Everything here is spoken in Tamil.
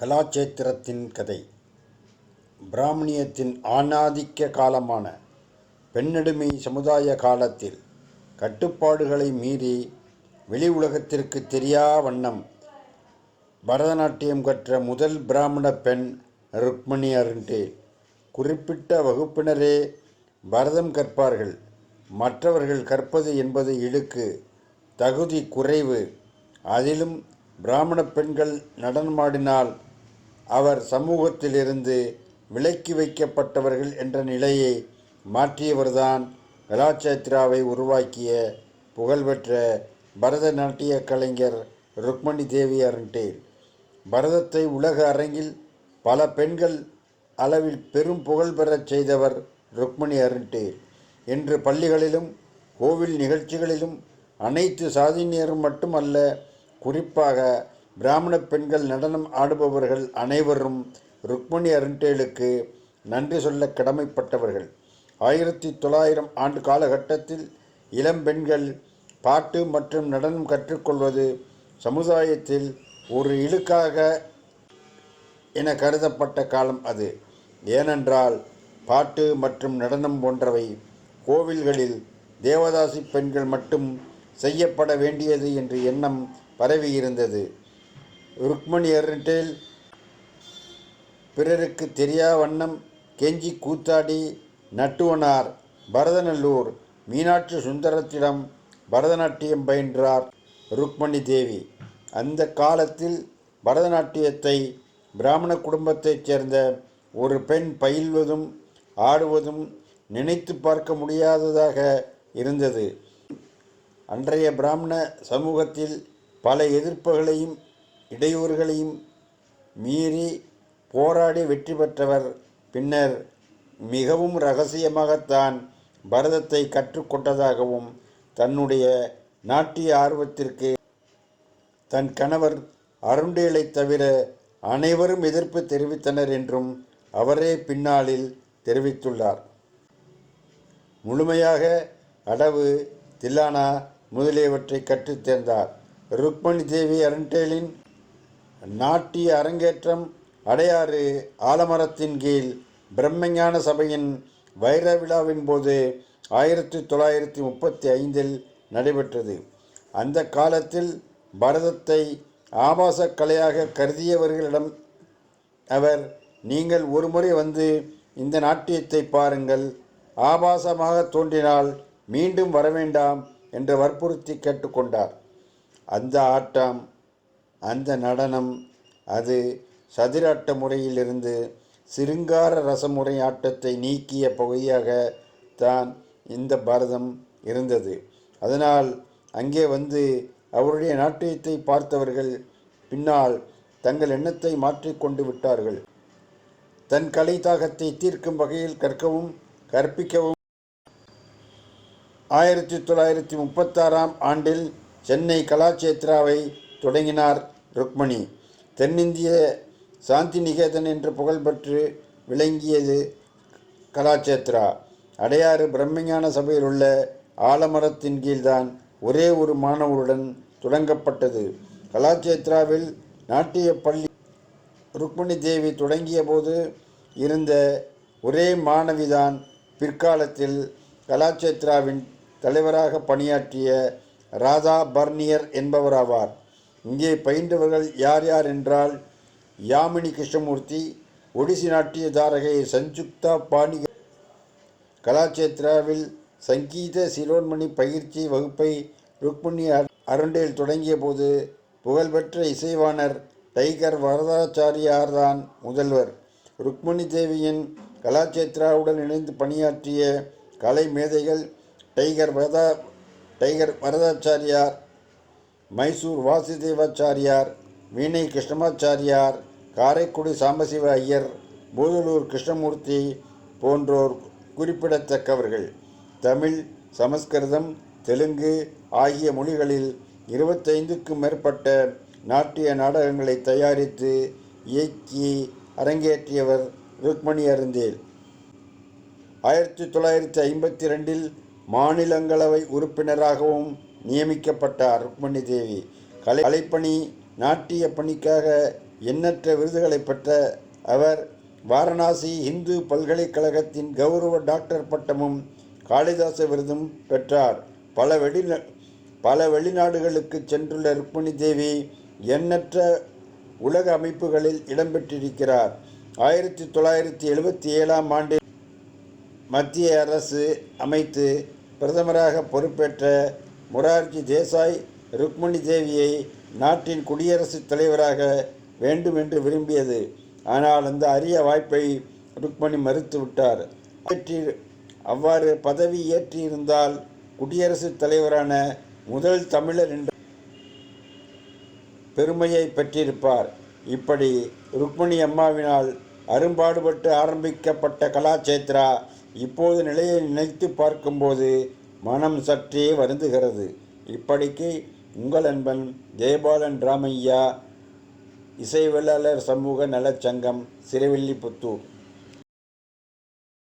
கலாச்சேத்திரத்தின் கதை. பிராமணியத்தின் ஆணாதிக்க காலமான பெண்ணடிமை சமுதாய காலத்தில் கட்டுப்பாடுகளை மீறி வெளி உலகத்திற்கு தெரியா வண்ணம் பரதநாட்டியம் கற்ற முதல் பிராமண பெண் ருக்மணி அருண்டே குறிப்பிட்ட வகுப்பினரே பரதம் கற்பார்கள். மற்றவர்கள் கற்பது என்பது இழுக்கு தகுதி குறைவு. அதிலும் பிராமண பெண்கள் நடனமாடினால் அவர் சமூகத்திலிருந்து விலக்கி வைக்கப்பட்டவர்கள் என்ற நிலையை மாற்றியவர்தான் கலாச்சேத்ராவை உருவாக்கிய புகழ்பெற்ற பரதநாட்டிய கலைஞர் ருக்மணி தேவி அருண்டேல். பரதத்தை உலக அரங்கில் பல பெண்கள் அளவில் பெரும் புகழ் பெறச் செய்தவர் ருக்மணி அருண்டேல். இன்று பள்ளிகளிலும் கோவில் நிகழ்ச்சிகளிலும் அனைத்து சாதியினரும் மட்டுமல்ல குறிப்பாக பிராமண பெண்கள் நடனம் ஆடுபவர்கள் அனைவரும் ருக்மணி அருண்டேலுக்கு நன்றி சொல்ல கடமைப்பட்டவர்கள். ஆயிரத்தி தொள்ளாயிரம் ஆண்டு காலகட்டத்தில் இளம் பெண்கள் பாட்டு மற்றும் நடனம் கற்றுக்கொள்வது சமுதாயத்தில் ஒரு இழுக்காக என கருதப்பட்ட காலம் அது. ஏனென்றால் பாட்டு மற்றும் நடனம் போன்றவை கோவில்களில் தேவதாசி பெண்கள் மட்டும் செய்யப்பட வேண்டியது என்ற எண்ணம் பரவியிருந்தது. ருக்மணி அருண்டேல் பிறருக்கு தெரியா வண்ணம் கெஞ்சி கூத்தாடி நட்டுவனார் பரதநல்லூர். மீனாட்சி சுந்தரத்திடம் பரதநாட்டியம் பயின்றார் ருக்மணி தேவி. அந்த காலத்தில் பரதநாட்டியத்தை பிராமண குடும்பத்தைச் சேர்ந்த ஒரு பெண் பயில்வதும் ஆடுவதும் நினைத்து பார்க்க முடியாததாக இருந்தது. அன்றைய பிராமண சமூகத்தில் பல எதிர்ப்புகளையும் இடையூறுகளையும் மீறி போராடி வெற்றி பெற்றவர். பின்னர் மிகவும் ரகசியமாகத்தான் பரதத்தை கற்றுக்கொண்டதாகவும் தன்னுடைய நாட்டிய ஆர்வத்திற்கு தன் கணவர் அருண்டேலை தவிர அனைவரும் எதிர்ப்பு தெரிவித்தனர் என்றும் அவரே பின்னாளில் தெரிவித்துள்ளார். முழுமையாக அடவு தில்லானா முதலியவற்றை கற்றுத் தேர்ந்தார். ருக்மணி தேவி அருண்டேலின் நாட்டிய அரங்கேற்றம் அடையாறு ஆலமரத்தின் கீழ் பிரம்மஞான சபையின் வைர விழாவின் போது ஆயிரத்தி தொள்ளாயிரத்தி முப்பத்தி ஐந்தில் நடைபெற்றது. அந்த காலத்தில் பரதத்தை ஆபாச கலையாக கருதியவர்களிடம் அவர் நீங்கள் ஒருமுறை வந்து இந்த நாட்டியத்தை பாருங்கள். ஆபாசமாக தோன்றினால் மீண்டும் வரவேண்டாம் என்று வற்புறுத்தி கேட்டுக்கொண்டார். அந்த ஆட்டம் அந்த நடனம் அது சதிராட்ட முறையிலிருந்து சிருங்கார ரசமுறை ஆட்டத்தை நீக்கிய பகுதியாக தான் இந்த பாரதம் இருந்தது. அதனால் அங்கே வந்து அவருடைய நாட்டியத்தை பார்த்தவர்கள் பின்னால் தங்கள் எண்ணத்தை மாற்றிக்கொண்டு விட்டார்கள். தன் கலை தாகத்தை தீர்க்கும் வகையில் கற்கவும் கற்பிக்கவும். ஆயிரத்தி தொள்ளாயிரத்தி முப்பத்தாறாம் ஆண்டில் சென்னை கலாச்சேத்ராவை தொடங்கினார் ருக்மணி. தென்னிந்திய சாந்தி நிகேதன் என்று புகழ்பெற்று விளங்கியது கலாச்சேத்ரா. அடையாறு பிரம்மஞான சபையில் உள்ள ஆலமரத்தின் கீழ்தான் ஒரே ஒரு மாணவருடன் தொடங்கப்பட்டது. கலாச்சேத்ராவில் நாட்டிய பள்ளி ருக்மணி தேவி தொடங்கிய போது இருந்த ஒரே மாணவிதான் பிற்காலத்தில் கலாச்சேத்ராவின் தலைவராக பணியாற்றிய ராதா பர்னியர் என்பவராவார். இங்கே பயின்றவர்கள் யார் யார் என்றால் யாமினி கிருஷ்ணமூர்த்தி ஒடிசி நாட்டிய தாரகை சஞ்சுக்தா பாணி கலாச்சேத்ராவில் சங்கீத சிரோன்மணி பயிற்சி வகுப்பை ருக்மணி அருண்டேல் தொடங்கிய போது புகழ்பெற்ற இசைவாணர் டைகர் வரதாச்சாரியார் தான் முதல்வர். ருக்மணி தேவியின் கலாச்சேத்ராவுடன் இணைந்து பணியாற்றிய கலை மேதைகள் டைகர் வரதா டைகர் வரதாச்சாரியார் மைசூர் வாசுதேவாச்சாரியார் வீணை கிருஷ்ணமாச்சாரியார் காரைக்குடி சாம்பசிவ ஐயர் பூதலூர் கிருஷ்ணமூர்த்தி போன்றோர் குறிப்பிடத்தக்கவர்கள். தமிழ் சமஸ்கிருதம் தெலுங்கு ஆகிய மொழிகளில் இருபத்தைந்துக்கும் மேற்பட்ட நாட்டிய நாடகங்களை தயாரித்து இயக்கி அரங்கேற்றியவர் ருக்மணி அருந்தேல். ஆயிரத்தி தொள்ளாயிரத்தி ஐம்பத்தி ரெண்டில் மாநிலங்களவை உறுப்பினராகவும் நியமிக்கப்பட்டார் ருக்மணி தேவி கலை கலைப்பணி நாட்டிய பணிக்காக எண்ணற்ற விருதுகளை பெற்ற அவர் வாரணாசி இந்து பல்கலைக்கழகத்தின் கௌரவ டாக்டர் பட்டமும் காளிதாச விருதும் பெற்றார். பல வெளி பல வெளிநாடுகளுக்கு சென்றுள்ள ருக்மணி தேவி எண்ணற்ற உலக அமைப்புகளில் இடம்பெற்றிருக்கிறார் ஆயிரத்தி தொள்ளாயிரத்தி எழுபத்தி ஏழாம் ஆண்டில் மத்திய அரசு அமைத்து பிரதமராக பொறுப்பேற்ற மொரார்ஜி தேசாய் ருக்மிணி தேவியை நாட்டின் குடியரசுத் தலைவராக வேண்டும் என்று விரும்பியது. ஆனால் அந்த அரிய வாய்ப்பை ருக்மணி மறுத்துவிட்டார். ஏற்றி அவ்வாறு பதவி ஏற்றியிருந்தால் குடியரசுத் தலைவரான முதல் தமிழர் என்ற பெருமையை பெற்றிருப்பார். இப்படி ருக்மணி அம்மாவினால் அரும்பாடுபட்டு ஆரம்பிக்கப்பட்ட கலாச்சேத்ரா இப்போது நிலையை நினைத்து பார்க்கும்போது மனம் சற்றே வருந்துகிறது. இப்படிக்கு உங்கள் அன்பன் ஜெயபாலன் ராமையா இசைவெல்லாளர் சமூக நலச்சங்கம் சிறுவில்லிபுத்தூர்.